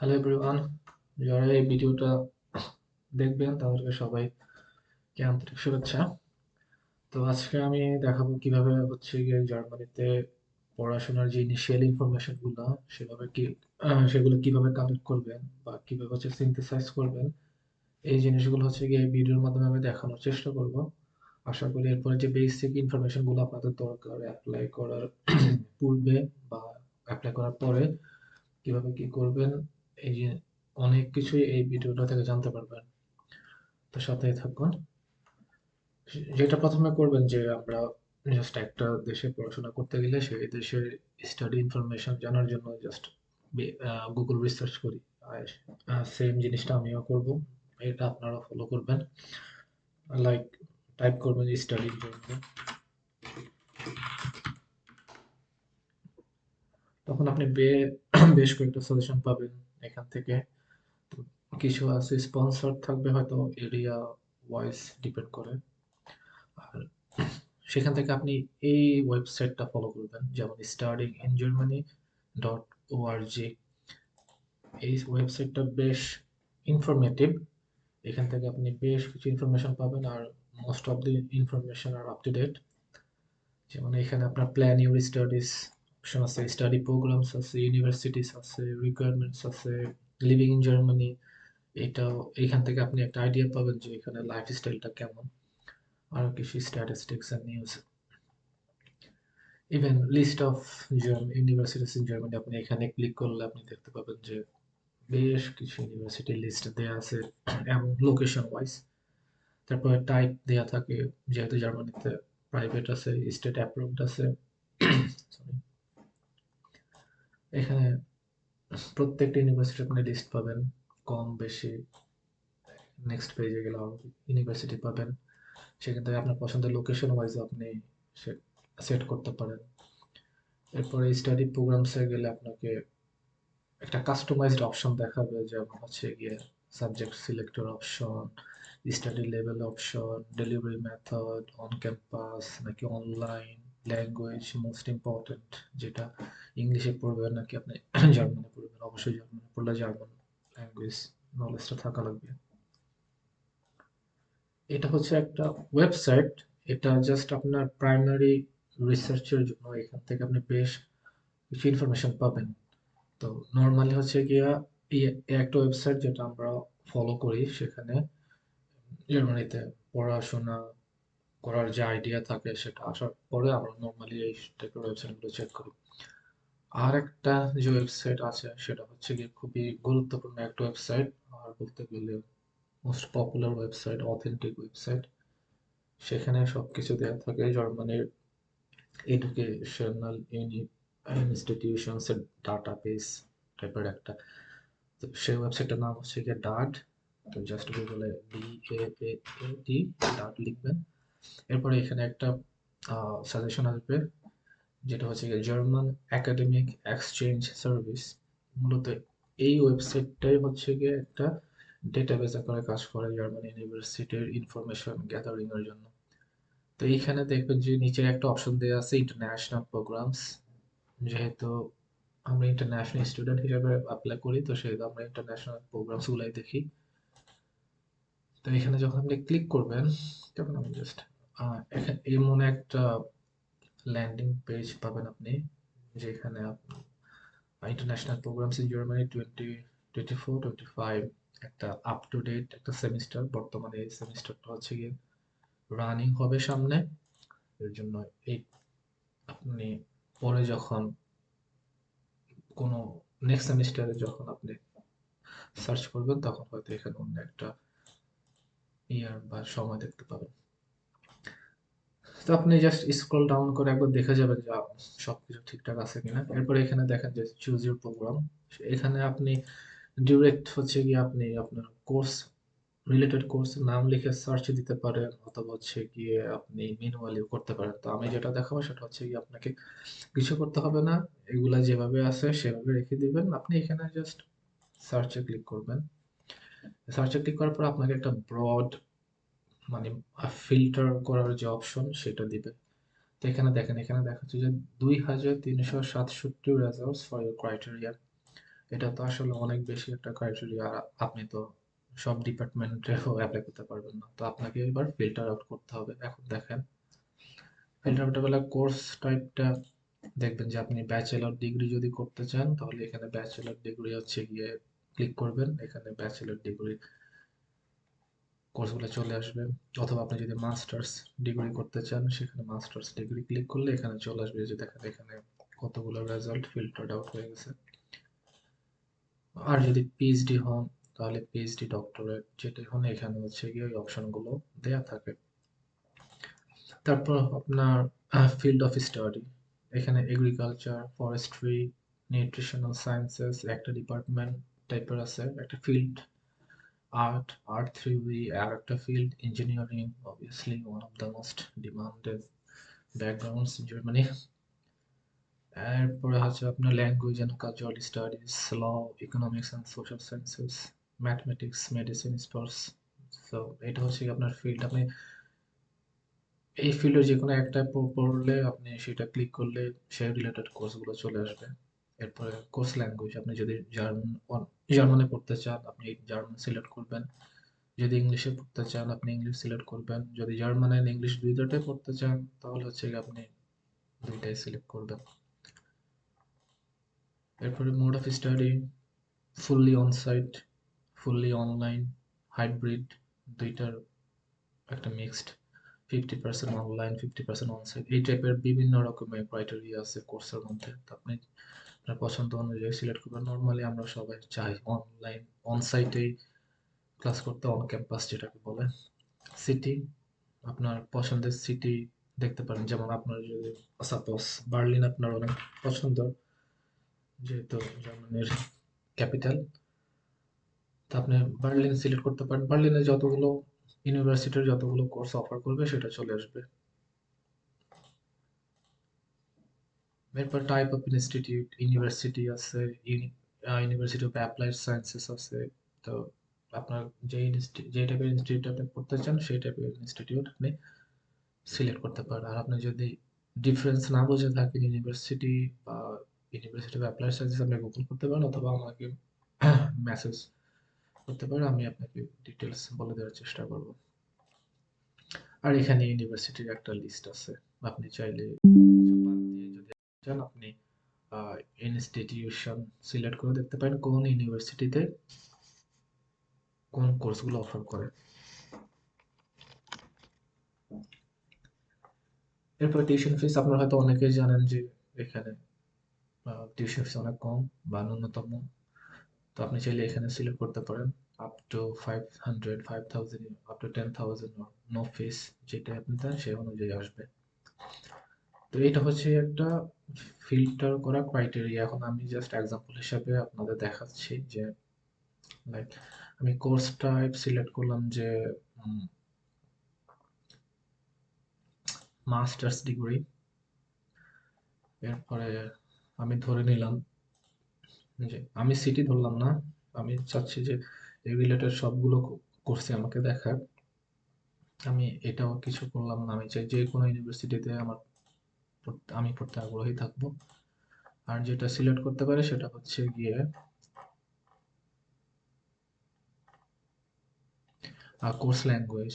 Hello everyone যারা এই ভিডিওটা দেখবেন, তাদেরকে সবাইকে আন্তরিক শুভেচ্ছা। তো আজকে আমি দেখাবো কীভাবে হচ্ছে গিয়ে জার্মানিতে পড়াশোনার যে ইনিশিয়াল ইনফরমেশনগুলো, সেভাবে কি সেগুলো কীভাবে কালেক্ট করবেন বা কীভাবে হচ্ছে সিনথেসাইজ করবেন, এই জিনিসগুলো হচ্ছে গিয়ে এই ভিডিওর মাধ্যমে আমি দেখানোর চেষ্টা করব। আশা করি এরপরে যে বেসিক ইনফরমেশনগুলো আপনাদের দরকার অ্যাপ্লাই করার পূর্বে বা অ্যাপ্লাই করার পরে কীভাবে কি করবেন এই যে অনেক কিছুই এই ভিডিওটা থেকে জানতে পারবেন। তো সাথেই থাকুন। যেটা প্রথমে করবেন যে আমরা জাস্ট একটা দেশে পড়াশোনা করতে গেলে সেই দেশের স্টাডি ইনফরমেশন জানার জন্য জাস্ট গুগল রিসার্চ করি। সেম জিনিসটা আমিও করব। এটা আপনারা ফলো করবেন। লাইক টাইপ করবেন স্টাডির জন্য তখন আপনি বেশ কয়েকটা সাজেশন পাবেন এখান থেকে। কিছু আছে স্পন্সর থাকবে হয়তো এরিয়া ওয়াইজ ডিপেন্ড করে। আর সেখান থেকে আপনি এই ওয়েবসাইটটা ফলো করবেন, যেমন studying in Germany dot O R G এই ওয়েবসাইটটা বেশ ইনফরমেটিভ এখান থেকে আপনি বেশ কিছু ইনফরমেশন পাবেন, আর most of the information R up to date যেমন এখানে আপনার প্ল্যান ইউর স্টাডিজ অপশন আছে স্টাডি প্রোগ্রামস আছে ইউনিভার্সিটিস আছে রিকোয়ারমেন্টস আছে লিভিং ইন জার্মানি এটাও, এখান থেকে আপনি একটা আইডিয়া পাবেন যে এখানে লাইফ স্টাইলটা কেমন। আরও কিছু statistics and news even list of universities in Germany আপনি এখানে ক্লিক করলে আপনি দেখতে পাবেন যে বেশ কিছু ইউনিভার্সিটি লিস্ট দেওয়া আছে, এবং লোকেশন ওয়াইজ তারপরে টাইপ দেওয়া থাকে, যেহেতু জার্মানিতে প্রাইভেট আছে স্টেট অ্যাপ্রুভড আছে। Sorry. এখানে প্রত্যেকটা ইউনিভার্সিটি আপনি লিস্ট পাবেন, কম, বেশি। নেক্সট পেজে গেলে ইউনিভার্সিটি পাবেন। সেখান থেকে আপনার পছন্দের লোকেশন ওয়াইজ আপনি সেট করতে পারেন। এরপরে স্টাডি প্রোগ্রামসে গেলে আপনাকে একটা কাস্টমাইজড অপশন দেখাবে, যেমন হচ্ছে গিয়ে subject selector option study level option delivery method on campus নাকি অনলাইন ল্যাঙ্গুয়েজ মোস্ট ইম্পর্টেন্ট যেটা ইংলিশে পড়বেন নাকি আপনি জার্মানে পড়বেন? অবশ্যই জার্মানে পড়লে জার্মান ল্যাঙ্গুয়েজ নলেজটা থাকা লাগবে। এটা হচ্ছে একটা ওয়েবসাইট এটা জাস্ট আপনার প্রাইমারি রিসার্চের জন্য এখান থেকে আপনি বেশ কিছু ইনফরমেশন পাবেন। তো নর্মালি হচ্ছে গিয়া একটা ওয়েবসাইট যেটা আমরা ফলো করি, সেখানে জার্মানিতে পড়াশোনা করার যে আইডিয়া থাকে সেটা আসার পরে আমরা নর্মালি এই টাইপের ওয়েবসাইটগুলো চেক করি। আর একটা যে ওয়েবসাইট আছে সেটা হচ্ছে গিয়ে খুবই গুরুত্বপূর্ণ একটা ওয়েবসাইট আর বলতে গেলে most popular website authentic website সেখানে সবকিছু দেওয়া থাকে জার্মানির এডুকেশনাল ইনস্টিটিউশনস এর ডাটাবেস টাইপের একটা। তো সেই ওয়েবসাইটটার নাম হচ্ছে গিয়ে ডাট তো জাস্ট গুগলে ডি এ ডি ডাট লিখবেন। এরপরে এখানে একটা সাজেশন আসবে, যেটা হচ্ছে জার্মান একাডেমিক এক্সচেঞ্জ সার্ভিস মূলত এই ওয়েবসাইটটাই হচ্ছে গিয়ে একটা ডেটাবেস আকারে কাজ করে জার্মান ইউনিভার্সিটির ইনফরমেশন গ্যাদারিং এর জন্য। তো এইখানে দেখবেন যে নিচে একটা অপশন দেওয়া আছে ইন্টারন্যাশনাল প্রোগ্রামস যেহেতু আমরা ইন্টারন্যাশনাল স্টুডেন্ট হিসেবে অ্যাপ্লাই করি, তো সেহেতু আমরা ইন্টারন্যাশনাল প্রোগ্রামস গুলাই দেখি। তো এখানে যখন আপনি ক্লিক করবেন তখন আমি জাস্ট এমন একটা ল্যান্ডিং পেজ পাবেন আপনি, যেখানে আপনি international programs in Germany twenty twenty four twenty five একটা আপ টু ডেট একটা সেমিস্টার বর্তমানে এই সেমিস্টারটা হচ্ছে গিয়ে রানিং হবে সামনে। এর জন্য এই আপনি পরে যখন কোনো নেক্সট সেমিস্টারে যখন আপনি সার্চ করবেন, তখন হয়তো এখানে অন্য একটা ইয়ার বা সময় দেখতে পাবেন। তো আপনি জাস্ট স্ক্রল ডাউন করে একবার দেখে যাবেন যে সবকিছু ঠিকঠাক আছে কিনা। এরপরে এখানে দেখেন যে চুজ ইউর প্রোগ্রাম এখানে আপনি ডিরেক্ট হচ্ছে গিয়ে আপনি আপনার কোর্স রিলেটেড কোর্স নাম লিখে সার্চ দিতে পারেন অথবা হচ্ছে গিয়ে আপনি ম্যানুয়ালিও করতে পারেন। তো আমি যেটা দেখাবো সেটা হচ্ছে গিয়ে আপনাকে কিছু করতে হবে না। এগুলা যেভাবে আছে সেভাবে রেখে দিবেন। আপনি এখানে জাস্ট সার্চে ক্লিক করবেন। সার্চে ক্লিক করার পর আপনাকে একটা ব্রড মানে ফিল্টার করার যে অপশন সেটা দিবে। তো এখানে দেখেন, এখানে দেখাচ্ছে যে দুই হাজার তিনশো সাতষট্টি রেজাল্টস ফর ইউর ক্রাইটেরিয়া এটা তো আসলে অনেক বেশি একটা ক্রাইটেরিয়া আপনি তো সব ডিপার্টমেন্টেও অ্যাপ্লাই করতে পারবেন না। তো আপনাকে এবার ফিল্টার আউট করতে হবে। এখন দেখেন ফিল্টার আউট বেলা কোর্স টাইপটা দেখবেন যে আপনি ব্যাচেলর ডিগ্রি যদি করতে চান, তাহলে এখানে ব্যাচেলর ডিগ্রি হচ্ছে গিয়ে ক্লিক করবেন, এখানে ব্যাচেলর ডিগ্রি কোর্সগুলো চলে আসবে। অথবা আপনি যদি মাস্টার্স ডিগ্রি করতে চান, সেখানে মাস্টার্স ডিগ্রি ক্লিক করলে এখানে চলে আসবে। যে দেখেন, এখানে কতগুলো রেজাল্ট ফিল্টার্ড আউট হয়ে গেছে। আর যদি পিএইচডি হন, তাহলে পিএইচডি ডক্টরেট যেটা হন, এখানে হচ্ছে গিয়ে ওই অপশনগুলো দেয়া থাকে। তারপর আপনার ফিল্ড অফ স্টাডি এখানে এগ্রিকালচার ফরেস্ট্রি নিউট্রিশনাল সায়েন্সেস একটা ডিপার্টমেন্ট টাইপের আছে একটা field art art three B আর একটা field engineering obviously one of the most demanded backgrounds in Germany এরপরে হচ্ছে আপনার language and cultural studies law economics and social sciences mathematics medicine sports so এটা হচ্ছে আপনার ফিল্ড আপনি এই ফিল্ডের যে কোনো একটা পড়লে আপনি সেটা ক্লিক করলে সেই রিলেটেড কোর্সগুলো চলে আসবে। এরপরে কোর্স ল্যাঙ্গুয়েজ আপনি যদি জার্মান পড়তে চান, আপনি জার্মান সিলেক্ট করবেন। যদি ইংলিশে পড়তে চান, আপনি ইংলিশ সিলেক্ট করবেন। যদি জার্মান অ্যান্ড ইংলিশ দুইটাতে পড়তে চান, তাহলে হচ্ছে আপনি দুইটাই সিলেক্ট করবেন। এরপরে mode of study fully onsite fully online hybrid দুইটার একটা mixed fifty percent online fifty percent onsite এই টাইপের বিভিন্ন রকমের ক্রাইটেরিয়া আছে কোর্সের মধ্যে। আপনি আপনার পছন্দ অনুযায়ী সিলেক্ট করবেন। নর্মালি আমরা সবাই চাই অনলাইন অনসাইটেই ক্লাস করতে অন ক্যাম্পাস যেটাকে বলে। সিটি আপনার পছন্দের সিটি দেখতে পারেন। যেমন আপনার যদি সাপোজ বার্লিন আপনার অনেক পছন্দ, যেহেতু জার্মানির ক্যাপিটাল তো আপনি বার্লিন সিলেক্ট করতে পারেন। বার্লিনে যতগুলো ইউনিভার্সিটির যতগুলো কোর্স অফার করবে, সেটা চলে আসবে। এরপর টাইপ অফ ইনস্টিটিউট ইউনিভার্সিটি আছে ইউনিভার্সিটি অফ অ্যাপ্লাইড সায়েন্সেস আছে তো আপনার যে যে টাইপের ইনস্টিটিউট আপনি পড়তে চান, সেই টাইপের ইনস্টিটিউট আপনি সিলেক্ট করতে পারেন। আর আপনি যদি ডিফারেন্স না বুঝে থাকেন ইউনিভার্সিটি বা ইউনিভার্সিটি অফ অ্যাপ্লাইড সায়েন্সেস আপনি গুগল করতে পারেন অথবা আমাকে মেসেজ করতে পারেন, আমি আপনাকে ডিটেলস বলে দেওয়ার চেষ্টা করব। আর এখানে ইউনিভার্সিটির একটা লিস্ট আছে। আপনি চাইলে চান আপনি ইনস্টিটিউশন সিলেক্ট করে দেখতে পারেন কোন ইউনিভার্সিটিতে কোন কোর্সগুলো অফার করে। এরপর টিউশন ফিস আপনারা হয়তো অনেকেই জানেন যে এখানে টিউশন ফিস অনেক কম বা ন্যূনতম। তো আপনি চাইলে এখানে সিলেক্ট করতে পারেন up to five hundred five thousand up to ten thousand no fees যেটা আপনি সেই অনুযায়ী আসবে। তো এটা হচ্ছে একটা ফিল্টার করা ক্রাইটেরিয়া এখন আমি জাস্ট এক্সাম্পল হিসাবে আপনাদের দেখাচ্ছি যে লাইক আমি কোর্স টাইপ সিলেক্ট করলাম যে মাস্টার্স ডিগ্রি এরপরে আমি ধরে নিলাম যে, আমি সিটি ধরলাম না। আমি চাচ্ছি যে, এই রিলেটেড সবগুলো কোর্সে আমাকে দেখার আমি এটাও কিছু করলাম না। আমি চাই যে কোনো ইউনিভার্সিটিতে আমার আমি পড়তে আগ্রহী থাকব। আর যেটা সিলেক্ট করতে পারে সেটা হচ্ছে গিয়ে কোর্স ল্যাঙ্গুয়েজ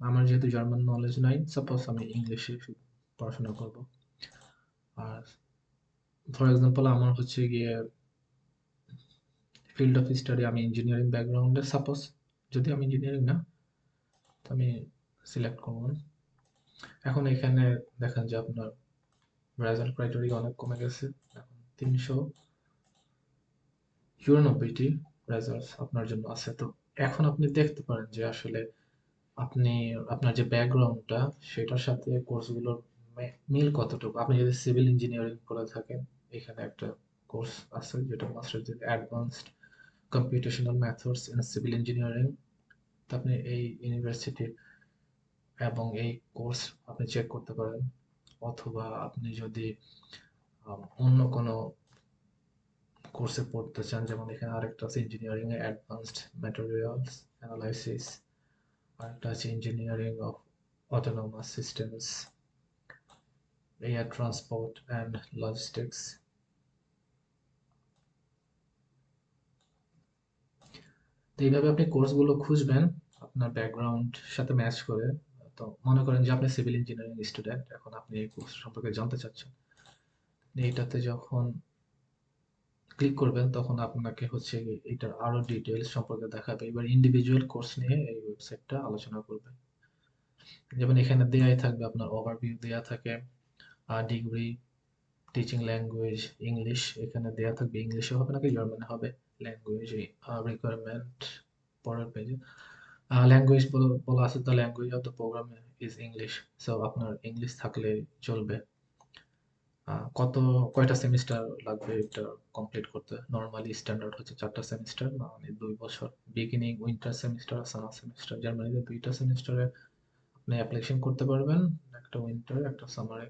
আমার যেহেতু জার্মান নলেজ নাই সাপোজ আমি ইংলিশে পড়াশোনা করব। আর ফর এক্সাম্পল আমার হচ্ছে গিয়ে ফিল্ড অফ স্টাডি আমি ইঞ্জিনিয়ারিং ব্যাকগ্রাউন্ডে সাপোজ যদি আমি ইঞ্জিনিয়ারিং না, তো আমি সিলেক্ট করব। এখন এখানে দেখেন যে আপনার রেজাল্ট ক্রাইটেরিয়া অনেক কমে গেছে। তিনশো চুরানব্বইটি রেজাল্ট আপনার জন্য আছে। তো এখন আপনি দেখতে পারেন যে আসলে আপনি, আপনার যে ব্যাকগ্রাউন্ডটা সেটার সাথে কোর্সগুলোর মিল কতটুকু? আপনি যদি সিভিল ইঞ্জিনিয়ারিং করে থাকেন, এখানে একটা কোর্স আছে যেটা master advanced computational methods in civil engineering আপনি এই ইউনিভার্সিটি এবং এই কোর্স আপনি চেক করতে পারেন। অথবা আপনি যদি অন্য কোনো কোর্সে পড়তে চান, যেমন এখানে আরেকটা আছে ইঞ্জিনিয়ারিং এ অ্যাডভান্সড ম্যাটেরিয়ালস অ্যানালাইসিস আরেকটা আছে engineering of autonomous systems air transport and logistics তো এইভাবে আপনি কোর্সগুলো খুঁজবেন, আপনার ব্যাকগ্রাউন্ড সাথে ম্যাচ করে। তো মনে করেন যে আপনি সিভিল ইঞ্জিনিয়ারিং স্টুডেন্ট এখন আপনি এই কোর্স সম্পর্কে জানতে চাচ্ছেন। এইটাতে যখন ক্লিক করবেন, তখন আপনাকে হচ্ছে এটার আরও ডিটেলস সম্পর্কে দেখাবে। এবার ইন্ডিভিজুয়াল কোর্স নিয়ে এই ওয়েবসাইটটা আলোচনা করবে। যেমন এখানে দেয়াই থাকবে, আপনার ওভারভিউ দেয়া থাকে ডিগ্রি টিচিং ল্যাঙ্গুয়েজ ইংলিশ এখানে দেয়া থাকবে ইংলিশে হবে নাকি জার্মানে হবে ল্যাঙ্গুয়েজ রিকোয়ারমেন্ট পরের পেজে ল্যাঙ্গুয়েজ বলা আছে the language of the program is English so আপনার ইংলিশ থাকলে চলবে। কত, কয়টা সেমিস্টার লাগবে এটা কমপ্লিট করতে? নর্মালি স্ট্যান্ডার্ড হচ্ছে চারটা সেমিস্টার মানে দুই বছর। Beginning winter semester summer semester জার্মানিতে দুইটা সেমিস্টারে আপনি অ্যাপ্লিকেশন করতে পারবেন, একটা উইন্টার একটা সামারে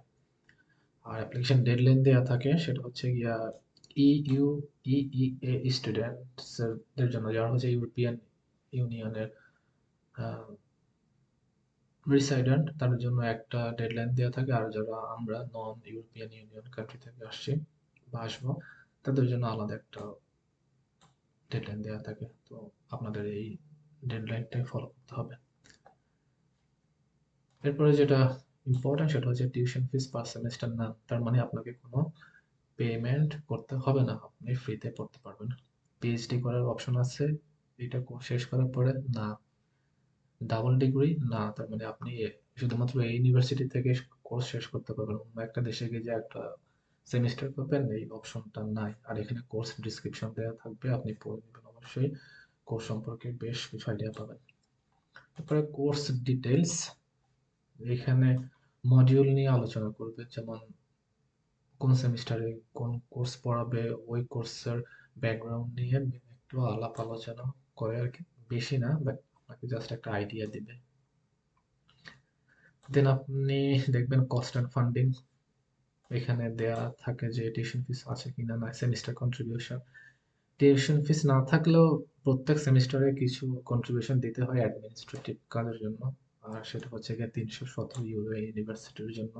আর অ্যাপ্লিকেশন ডেডলাইন দেওয়া থাকে, সেটা হচ্ছে গিয়া ইউ ইইউ ইইএ স্টুডেন্টসদের জন্য, যারা হচ্ছে ইউরোপিয়ান ইউনিয়নের রিসাইডেন্ট তাদের জন্য একটা ডেডলাইন দেওয়া থাকে। আর যারা আমরা নন ইউরোপিয়ান ইউনিয়ন কান্ট্রি থেকে আসছি বা আসব, তাদের জন্য আলাদা একটা ডেডলাইন দেওয়া থাকে। তো আপনাদের এই ডেডলাইনটাই ফলো করতে হবে। এরপরে যেটা ইম্পর্টেন্ট সেটা হচ্ছে টিউশন ফিস পার সেমিস্টার না। তার মানে আপনাকে কোনো পেমেন্ট করতে হবে না। আপনি ফ্রিতে পড়তে পারবেন। পিএইচডি করার অপশন আছে। এটা শেষ করার পরে না। ডাবল ডিগ্রি না, তার মানে আপনি শুধুমাত্র এই ইউনিভার্সিটি থেকে কোর্স শেষ করতে পারবেন, অন্য একটা দেশে গিয়ে যে একটা সেমিস্টার পাবেন, এই অপশনটা নাই। আর এখানে কোর্স ডিসক্রিপশন দেওয়া থাকবে, আপনি পড়ে নেবেন অবশ্যই কোর্স সম্পর্কে বেশ কিছু আইডিয়া পাবেন। তারপরে কোর্স ডিটেলস এখানে মডিউল নিয়ে আলোচনা করবে, যেমন কোন সেমিস্টারে কোন কোর্স পড়াবে, ওই কোর্সের ব্যাকগ্রাউন্ড নিয়ে একটু আলাপ আলোচনা করে আর কি। বেশি না বাট আপনাকে জাস্ট একটা আইডিয়া দিবে। দেন আপনি দেখবেন কস্ট অ্যান্ড ফান্ডিং এখানে দেয়া থাকে যে টিউশন ফিস আছে কিনা না সেমিস্টার কন্ট্রিবিউশন টিউশন ফিস না থাকলেও প্রত্যেক সেমিস্টারে কিছু কন্ট্রিবিউশন দিতে হয় অ্যাডমিনিস্ট্রেটিভ কাজের জন্য। আর সেটা হচ্ছে গিয়ে তিনশো সতেরো ইউরো ইউনিভার্সিটির জন্য।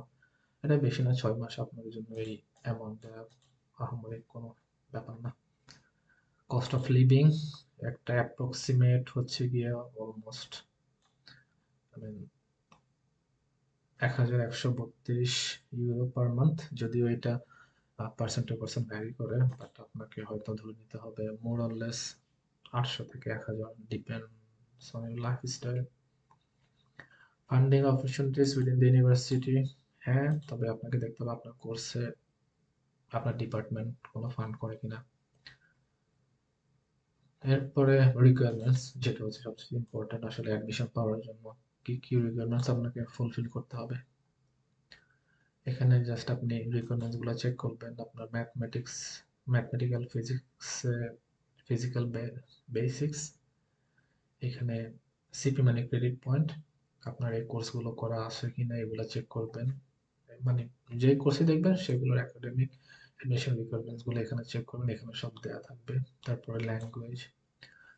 এটা বেশি না, ছয় মাস আপনার জন্য এই অ্যামাউন্ট আহামরি কোনো ব্যাপার না। কস্ট অফ লিভিং একটা অ্যাপ্রক্সিমেট হচ্ছে গিয়ে অলমোস্ট এক হাজার একশো বত্রিশ ইউরো পার মান্থ যদিও এটা পার্সেন্ট টু পার্সেন্ট ভ্যারি করে বাট আপনাকে হয়তো ধরে নিতে হবে মোর অরলেস আটশো থেকে এক হাজার depends on your lifestyle funding opportunities within the university হ্যাঁ তবে আপনাকে দেখতে হবে আপনার কোর্সে আপনার ডিপার্টমেন্ট কোনো ফান্ড করে কিনা। এরপরে রিকোয়ারমেন্টস যেটা হচ্ছে সবচেয়ে ইম্পর্টেন্ট আসলে অ্যাডমিশন পাওয়ার জন্য। কি কি রিকোয়ারমেন্টস আপনাকে ফুলফিল করতে হবে? এখানে জাস্ট আপনি রিকোয়ারমেন্টসগুলো চেক করবেন। আপনার mathematics mathematical physics physical basics এখানে সিপি মানে ক্রেডিট পয়েন্ট আপনার এই কোর্সগুলো করা আছে কি না এগুলো চেক করবেন। মানে যে কোর্সে দেখবেন, সেগুলোর একাডেমিক অ্যাডমিশন রিকোয়ারমেন্টসগুলো এখানে চেক করবেন। এখানে সব দেওয়া থাকবে। তারপরে ল্যাঙ্গুয়েজ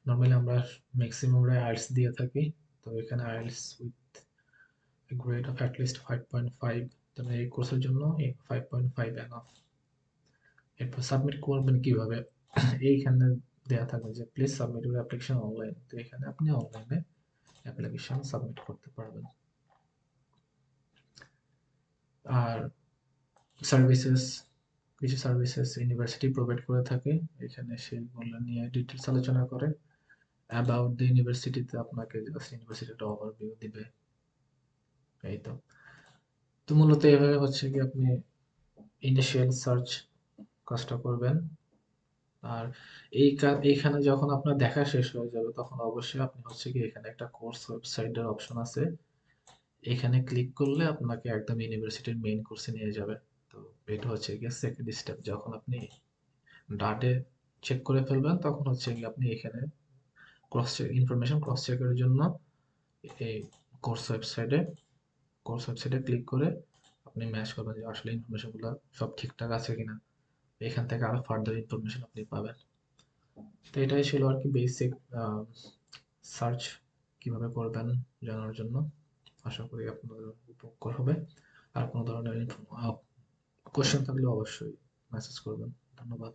নর্মালি আমরা ম্যাক্সিমামরা আইএলস দিয়ে থাকি, তো এখানে IELTS with grade of at least five point five তাহলে এই কোর্সের জন্য ফাইভ পয়েন্ট ফাইভ এনাফ এরপর সাবমিট করবেন কীভাবে? এইখানে দেওয়া থাকবে যে please submit your application online তো এখানে আপনি অনলাইনে অ্যাপ্লিকেশন সাবমিট করতে পারবেন। আর সার্ভিসেস কিছু সার্ভিসেস ইউনিভার্সিটি প্রোভাইড করে থাকে, এখানে সেগুলো নিয়ে ডিটেলস আলোচনা করে। অ্যাবাউট দ্য ইউনিভার্সিটিতে আপনাকে জাস্ট ইউনিভার্সিটিটা ওভারভিউ দিবে। এই তো। তো মূলত এভাবে হচ্ছে কি আপনি ইনিশিয়াল সার্চ কাজটা করবেন। আর এই এইখানে যখন আপনার দেখা শেষ হয়ে যাবে, তখন অবশ্যই আপনি হচ্ছে কি এখানে একটা কোর্স ওয়েবসাইটের অপশন আছে। এখানে ক্লিক করলে আপনাকে একদম ইউনিভার্সিটির মেইন কোর্সে নিয়ে যাবে। তো এটা হচ্ছে গিয়ে সেকেন্ড স্টেপ যখন আপনি ডাটে চেক করে ফেলবেন, তখন হচ্ছে গিয়ে আপনি এখানে ক্রস চেক ইনফরমেশন ক্রস চেকের জন্য এই কোর্স ওয়েবসাইটে কোর্স ওয়েবসাইটে ক্লিক করে আপনি ম্যাচ করবেন যে আসলে ইনফরমেশনগুলো সব ঠিকঠাক আছে কিনা। এখান থেকে আরও ফার্দার ইনফরমেশন আপনি পাবেন। তো এটাই ছিল আর কি বেসিক সার্চ কীভাবে করবেন জানার জন্য। আশা করি আপনাদের উপকার হবে। আর কোনো ধরনের কোশ্চেন থাকলে অবশ্যই মেসেজ করবেন। ধন্যবাদ।